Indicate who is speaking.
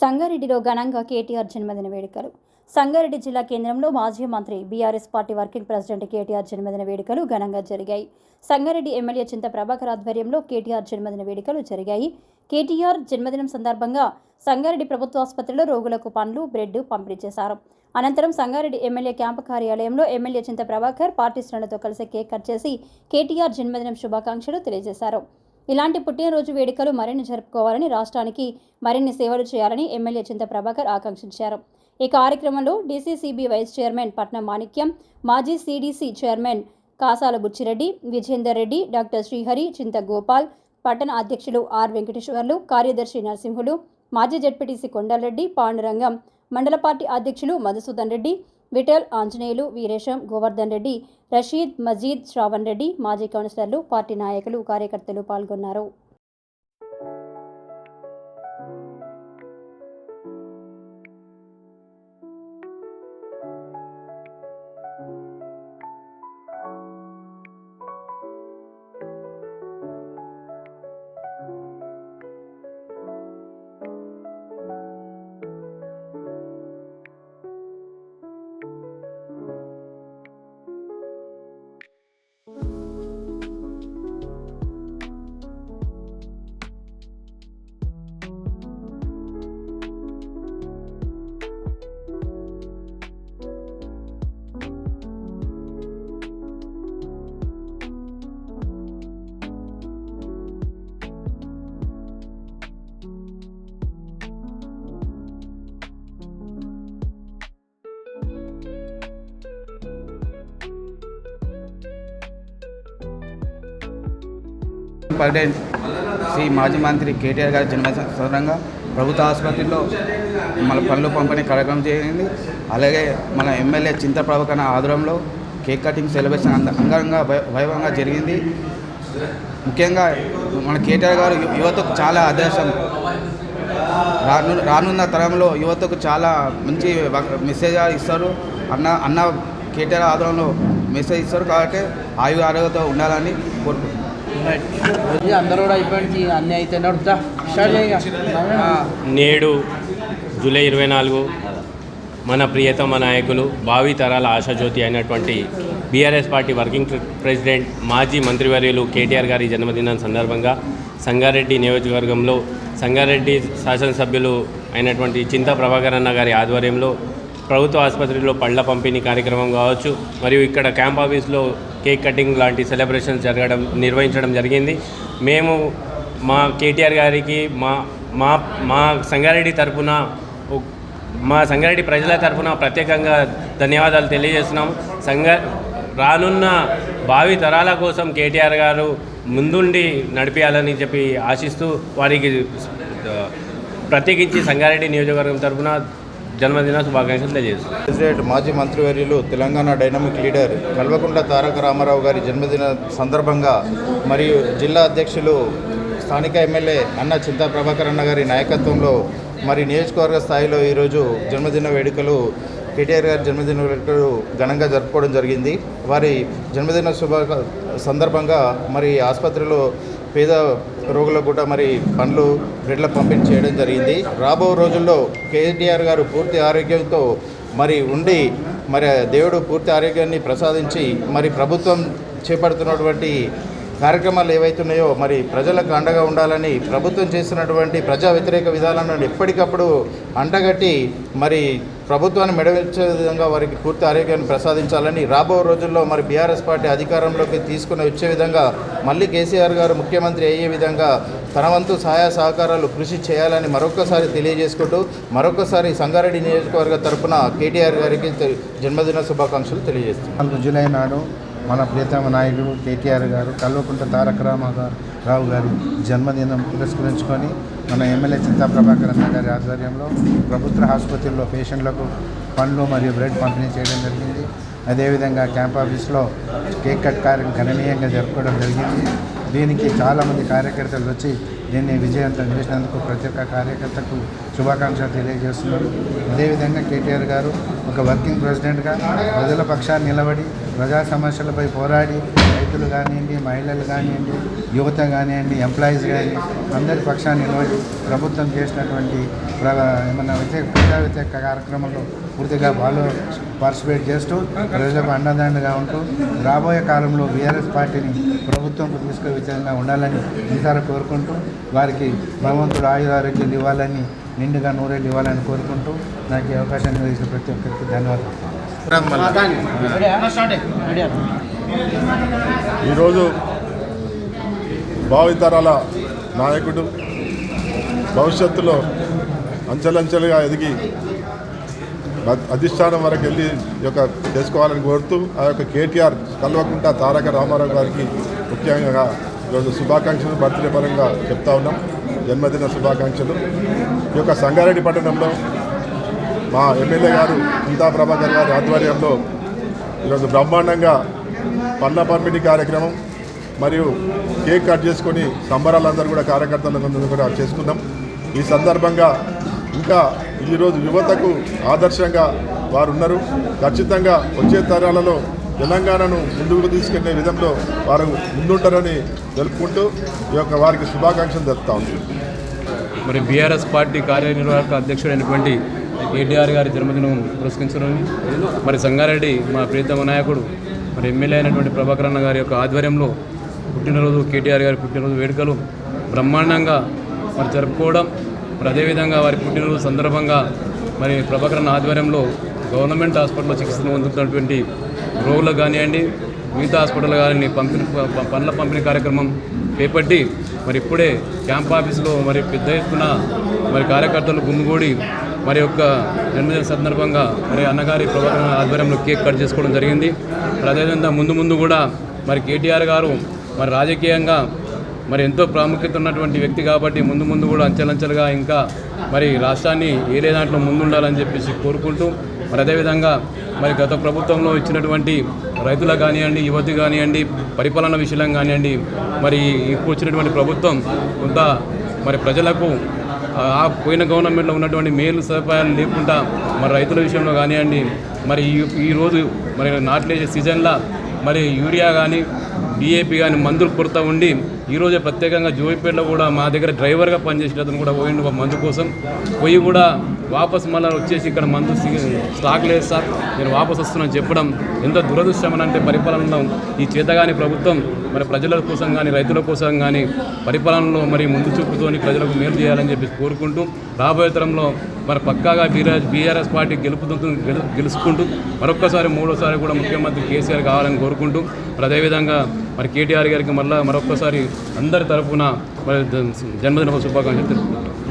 Speaker 1: సంగారెడ్డిలో ఘనంగా కేటీఆర్ జన్మదిన వేడుకలు. సంగారెడ్డి జిల్లా కేంద్రంలో మాజీ మంత్రి BRS party working president KTR జన్మదిన వేడుకలు ఘనంగా జరిగాయి. సంగారెడ్డి ఎమ్మెల్యే చింత ప్రభాకర్ ఆధ్వర్యంలో కేటీఆర్ జన్మదిన వేడుకలు జరిగాయి. కేటీఆర్ జన్మదినం సందర్భంగా సంగారెడ్డి ప్రభుత్వ ఆసుపత్రిలో రోగులకు పండ్లు బ్రెడ్ పంపిణీ చేశారు. అనంతరం సంగారెడ్డి ఎమ్మెల్యే క్యాంపు కార్యాలయంలో ఎమ్మెల్యే చింత ప్రభాకర్ పార్టీ శ్రేణులతో కలిసి కేక్ కట్ చేసి కేటీఆర్ జన్మదినం శుభాకాంక్షలు తెలియజేశారు. ఇలాంటి పుట్టినరోజు వేడుకలు మరిన్ని జరుపుకోవాలని రాష్ట్రానికి మరిన్ని సేవలు చేయాలని ఎమ్మెల్యే చింత ప్రభాకర్ ఆకాంక్షించారు. ఈ కార్యక్రమంలో DCCB vice chairman Patnam Manikyam మాజీ CDC chairman Kasala Buchireddy Vijender Reddy doctor Srihari Chinta Gopal పట్టణ అధ్యక్షులు ఆర్ వెంకటేశ్వర్లు కార్యదర్శి నరసింహులు మాజీ జడ్పీటీసీ కొండలరెడ్డి పాండురంగం మండల పార్టీ అధ్యక్షులు మధుసూదన్ రెడ్డి విఠల్ ఆంజనేయులు వీరేశం గోవర్ధన్ రెడ్డి రషీద్ మజీద్ శ్రావణ్ రెడ్డి మాజీ కౌన్సిలర్లు పార్టీ నాయకులు కార్యకర్తలు పాల్గొన్నారు.
Speaker 2: బర్త్డే శ్రీ మాజీ మంత్రి కేటీఆర్ గారి జన్మ సందర్భంగా ప్రభుత్వ ఆసుపత్రిలో మన పనులు పంపిణీ కార్యక్రమం జరిగింది. అలాగే మన ఎమ్మెల్యే చింత ప్రభాకర్ ఆధ్వర్యంలో కేక్ కటింగ్ సెలబ్రేషన్ అంద అంగరంగ వైభవంగా జరిగింది. ముఖ్యంగా మన కేటీఆర్ గారు యువతకు చాలా ఆదేశం రాను రానున్న తరంలో యువతకు చాలా మంచి మెసేజ్ ఇస్తారు. అన్న అన్న కేటీఆర్ ఆధ్వర్యంలో మెసేజ్ ఇస్తారు కాబట్టి ఆయు ఆరోగ్యతో ఉండాలని కోరుకుంటున్నాను
Speaker 3: అందరూ కూడా అయిపోయింది. అన్నీ అయితే నడుపుతా
Speaker 4: నేడు జూలై ఇరవై నాలుగు మన ప్రియతమ నాయకులు భావి తరాల ఆశాజ్యోతి అయినటువంటి బీఆర్ఎస్ పార్టీ వర్కింగ్ ప్రెసిడెంట్ మాజీ మంత్రివర్యులు కేటీఆర్ గారి జన్మదినం సందర్భంగా సంగారెడ్డి నియోజకవర్గంలో సంగారెడ్డి శాసనసభ్యులు అయినటువంటి చింతా ప్రభాకర్ అన్న గారి ఆధ్వర్యంలో ప్రభుత్వ ఆసుపత్రిలో పళ్ళ పంపిణీ కార్యక్రమం కావచ్చు మరియు ఇక్కడ క్యాంప్ ఆఫీస్లో కేక్ కటింగ్ లాంటి సెలబ్రేషన్స్ జరగడం నిర్వహించడం జరిగింది. మేము మా కేటీఆర్ గారికి మా మా మా సంగారెడ్డి తరపున మా సంగారెడ్డి ప్రజల తరపున ప్రత్యేకంగా ధన్యవాదాలు తెలియజేస్తున్నాము. సంగ రానున్న భావి తరాల కోసం కేటీఆర్ గారు ముందుండి నడిపించాలని చెప్పి ఆశిస్తూ వారికి ప్రత్యేకించి సంగారెడ్డి నియోజకవర్గం తరపున జన్మదిన శుభాకాంక్షలు తెలియజేస్తున్నాం
Speaker 5: ప్రెసిడెంట్ మాజీ మంత్రివర్యులు తెలంగాణ డైనమిక్ లీడర్ కల్వకుంట్ల తారక రామారావు గారి జన్మదిన సందర్భంగా మరియు జిల్లా అధ్యక్షులు స్థానిక ఎమ్మెల్యే అన్న చింతా ప్రభాకర్ అన్న గారి నాయకత్వంలో మరి నియోజకవర్గ స్థాయిలో ఈరోజు జన్మదిన వేడుకలు కేటీఆర్ గారి జన్మదిన వేడుకలు ఘనంగా జరుపుకోవడం జరిగింది. వారి జన్మదిన శుభ సందర్భంగా మరి ఆసుపత్రిలో పేద రోగులకు కూడా మరి పండ్లు బ్రెడ్ల పంపిణీ చేయడం జరిగింది. రాబో రోజుల్లో కేటీఆర్ గారు పూర్తి ఆరోగ్యంతో మరి ఉండి మరి దేవుడు పూర్తి ఆరోగ్యాన్ని ప్రసాదించి మరి ప్రభుత్వం చేపడుతున్నటువంటి కార్యక్రమాలు ఏవైతున్నాయో మరి ప్రజలకు అండగా ఉండాలని ప్రభుత్వం చేస్తున్నటువంటి ప్రజా వ్యతిరేక విధానాలను ఎప్పటికప్పుడు అంటగట్టి మరి ప్రభుత్వాన్ని మెడవించే విధంగా వారికి పూర్తి ఆరోగ్యాన్ని ప్రసాదించాలని రాబో రోజుల్లో మరి బీఆర్ఎస్ పార్టీ అధికారంలోకి తీసుకుని వచ్చే విధంగా మళ్ళీ కేసీఆర్ గారు ముఖ్యమంత్రి అయ్యే విధంగా తన వంతు సహాయ సహకారాలు కృషి చేయాలని మరొకసారి తెలియజేసుకుంటూ మరొకసారి సంగారెడ్డి నియోజకవర్గ తరపున కేటీఆర్ గారికి జన్మదిన శుభాకాంక్షలు తెలియజేస్తున్నాను.
Speaker 6: జూలై నాడు మన ప్రియతమ నాయకుడు కేటీఆర్ గారు కల్వకుంట్ల తారక రామారావు గారి జన్మదినం పురస్కరించుకొని మన ఎమ్మెల్యే చింతా ప్రభాకర్ అన్న గారి ఆధ్వర్యంలో ప్రభుత్వ ఆసుపత్రుల్లో పేషెంట్లకు పండ్లు మరియు బ్రెడ్ పంపిణీ చేయడం జరిగింది. అదేవిధంగా క్యాంప్ ఆఫీస్లో కేక్ కట్ కార్యక్రమం గణనీయంగా జరుపుకోవడం జరిగింది. దీనికి చాలామంది కార్యకర్తలు వచ్చి దీన్ని విజయవంతం చేసినందుకు ప్రతి ఒక్క కార్యకర్తకు శుభాకాంక్షలు తెలియజేస్తున్నారు. అదేవిధంగా కేటీఆర్ గారు ఒక వర్కింగ్ ప్రెసిడెంట్గా ప్రజల పక్షాన్ని నిలబడి ప్రజా సమస్యలపై పోరాడి రైతులు కానివ్వండి మహిళలు కానివ్వండి యువత కానివ్వండి ఎంప్లాయీస్ కానీ అందరి పక్షాన్ని నిలబడి ప్రభుత్వం చేసినటువంటి ప్ర ఏమన్నా వ్యతిరేక ప్రజా వ్యతిరేక కార్యక్రమంలో పూర్తిగా బాలో పార్టిసిపేట్ చేస్తూ ప్రజలకు అండదండగా ఉంటూ రాబోయే కాలంలో బీఆర్ఎస్ పార్టీని ప్రభుత్వంకు తీసుకునే విధంగా ఉండాలని ఈసారి కోరుకుంటూ వారికి భగవంతుడు ఆయురారోగ్యాలు ఇవ్వాలని నిండుగా నూరేళ్ళు ఇవ్వాలని కోరుకుంటూ నాకు ఈ అవకాశాన్ని ఇచ్చిన ప్రతి ఒక్కరికి ధన్యవాదాలు.
Speaker 7: ఈరోజు భావితరాల నాయకుడు భవిష్యత్తులో అంచెలంచెలుగా ఎదిగి అధిష్టానం వరకు వెళ్ళి ఈ యొక్క చేసుకోవాలని కోరుతూ ఆ యొక్క కేటీఆర్ కల్వకుంట తారక రామారావు గారికి ముఖ్యంగా ఈరోజు శుభాకాంక్షలు బర్త్డే పరంగా చెప్తా ఉన్నాం. జన్మదిన శుభాకాంక్షలు. ఈ యొక్క సంగారెడ్డి పట్టణంలో మా ఎమ్మెల్యే గారు ఇంతా ప్రభాకర్ గారి ఆధ్వర్యంలో ఈరోజు బ్రహ్మాండంగా పన్న పంపిణీ కార్యక్రమం మరియు కేక్ కట్ చేసుకొని సంబరాలందరూ కూడా కార్యకర్తలందరూ కూడా చేసుకున్నాం. ఈ సందర్భంగా ఇంకా ఈరోజు యువతకు ఆదర్శంగా వారు ఉన్నారు ఖచ్చితంగా వచ్చే తరాలలో తెలంగాణను ముందుకు తీసుకెళ్ళే విధంలో వారు ముందుంటారని తెలుపుకుంటూ ఈ యొక్క వారికి శుభాకాంక్షలు తెలుపుతా ఉంది
Speaker 8: మరి బీఆర్ఎస్ పార్టీ కార్యనిర్వాహక అధ్యక్షుడైనటువంటి కేటీఆర్ గారి జన్మదినం పురస్కరించడం మరి సంగారెడ్డి మా ప్రీతమ నాయకుడు మరి ఎమ్మెల్యే అయినటువంటి ప్రభాకర్ అన్న గారి యొక్క ఆధ్వర్యంలో పుట్టినరోజు కేటీఆర్ గారి పుట్టినరోజు వేడుకలు బ్రహ్మాండంగా మరి జరుపుకోవడం మరి అదేవిధంగా వారి పుట్టినరోజు సందర్భంగా మరి ప్రభాకర్ అన్న ఆధ్వర్యంలో గవర్నమెంట్ హాస్పిటల్లో చికిత్సను పొందుతున్నటువంటి రోగులకు కానివ్వండి మిగతా హాస్పిటల్ కానీ పంపిణీ పండ్ల పంపిణీ కార్యక్రమం చేపట్టి మరి ఇప్పుడే క్యాంప్ ఆఫీసులో మరి పెద్ద ఎత్తున మరి కార్యకర్తలు గుమిగూడి మరి యొక్క జన్మదిన సందర్భంగా మరి అన్నగారి ప్రభాకరణ ఆధ్వర్యంలో కేక్ కట్ చేసుకోవడం జరిగింది. అదేవిధంగా ముందు ముందు కూడా మరి కేటీఆర్ గారు మరి రాజకీయంగా మరి ఎంతో ప్రాముఖ్యత ఉన్నటువంటి వ్యక్తి కాబట్టి ముందు ముందు కూడా అంచెలంచెలుగా ఇంకా మరి రాష్ట్రాన్ని ఏరే దాంట్లో ముందుండాలని చెప్పేసి కోరుకుంటూ మరి అదేవిధంగా మరి గత ప్రభుత్వంలో ఇచ్చినటువంటి రైతులకు కానివ్వండి యువతి కానివ్వండి పరిపాలన విషయంలో కానివ్వండి మరి ఇప్పుడు వచ్చినటువంటి ప్రభుత్వం కొంత మరి ప్రజలకు ఆ పోయిన గవర్నమెంట్లో ఉన్నటువంటి మేలు సదుపాయాలు లేకుండా మరి రైతుల విషయంలో కానివ్వండి మరి ఈ ఈరోజు మరి నాట్లేసే సీజన్లో మరి యూరియా కానీ డిఏపి కానీ మందులు కొరత ఉండి ఈరోజే ప్రత్యేకంగా జోయిపేటలో కూడా మా దగ్గర డ్రైవర్గా పనిచేసిన అతను కూడా పోయిండు ఒక మందు కోసం. పోయి కూడా వాపస్ మళ్ళీ వచ్చేసి ఇక్కడ మందు స్టాక్ లేదు సార్. నేను వాపస్ వస్తున్నాను చెప్పడం ఎంత దురదృష్టమని అంటే పరిపాలనలో ఈ చేతగాని ప్రభుత్వం మరి ప్రజల కోసం కానీ రైతుల కోసం కానీ పరిపాలనలో మరి ముందు చూపుతోని ప్రజలకు మేలు చేయాలని చెప్పి కోరుకుంటూ రాబోయే తరంలో మరి పక్కాగా బీఆర్ఎస్ బీఆర్ఎస్ పార్టీ గెలుపుతూ గెలు గెలుచుకుంటూ మరొక్కసారి మూడోసారి కూడా ముఖ్యమంత్రి కేసీఆర్ కావాలని కోరుకుంటూ మరి అదేవిధంగా మరి కేటీఆర్ గారికి మళ్ళీ మరొక్కసారి అందరి తరఫున మరి జన్మదిన శుభాకాంక్షలు తెలుపుకుంటాం